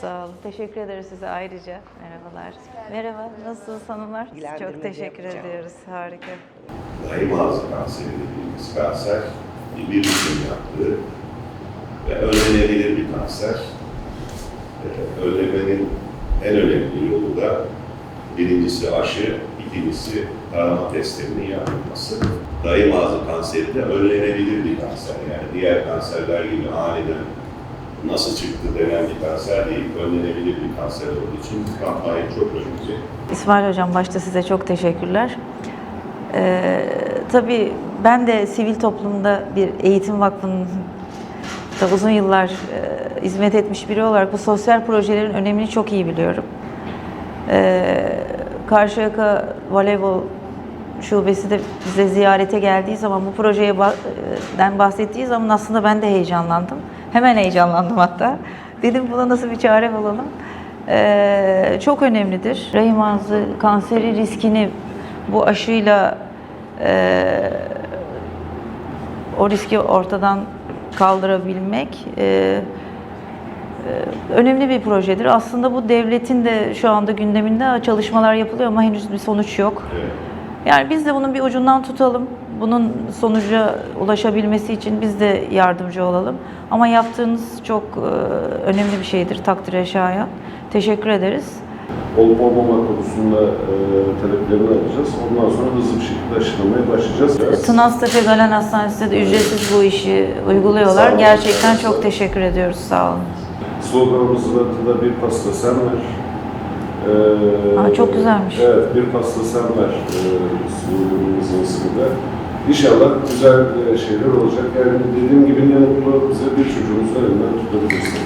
Sağ olun. Teşekkür ederiz size ayrıca. Merhabalar. Merhaba. Nasılsınız hanımlar? Çok teşekkür yapacağım. ediyoruz. Harika. rahim ağzı kanseri dediğimiz kanser bir virüsün yaptığı ve önlenebilir bir kanser. Ee, Önlemenin en önemli yolu da birincisi aşı, ikincisi tarama testlerinin yapılması. Rahim ağzı kanseri de önlenebilir bir kanser. Yani diğer kanserler gibi aniden nasıl çıktı denen bir kanser değil, önlenebilir bir kanser olduğu için kampanya çok önemli. İsmail Hocam başta size çok teşekkürler. Ee, tabii ben de sivil toplumda bir eğitim vakfının da uzun yıllar e, hizmet etmiş biri olarak bu sosyal projelerin önemini çok iyi biliyorum. Ee, Karşıyaka Voleybol Şubesi de bize ziyarete geldiği zaman bu projeye ba- e, bahsettiği zaman aslında ben de heyecanlandım. Hemen heyecanlandım hatta. Dedim buna nasıl bir çare bulalım. Ee, çok önemlidir. Rahim ağzı kanseri riskini bu aşıyla e, o riski ortadan kaldırabilmek e, e, önemli bir projedir. Aslında bu devletin de şu anda gündeminde çalışmalar yapılıyor ama henüz bir sonuç yok. Evet. Yani biz de bunun bir ucundan tutalım. Bunun sonuca ulaşabilmesi için biz de yardımcı olalım. Ama yaptığınız çok e, önemli bir şeydir takdire şayan. Teşekkür ederiz. olup olmama konusunda e, taleplerini alacağız. Ondan sonra hızlı bir şekilde aşılamaya başlayacağız. Tınaztepe Galen Hastanesi de ücretsiz bu işi uyguluyorlar. Gerçekten çok teşekkür ediyoruz. Sağ olun. Sloganımızın adı da bir pasta sen ver. Ee, Aa, çok güzelmiş. Evet, bir pasta sen ver e, sloganımızın ismi de. İnşallah güzel e, şeyler olacak. Yani dediğim gibi ne mutlu bize bir çocuğumuzun elinden tutabilirsin.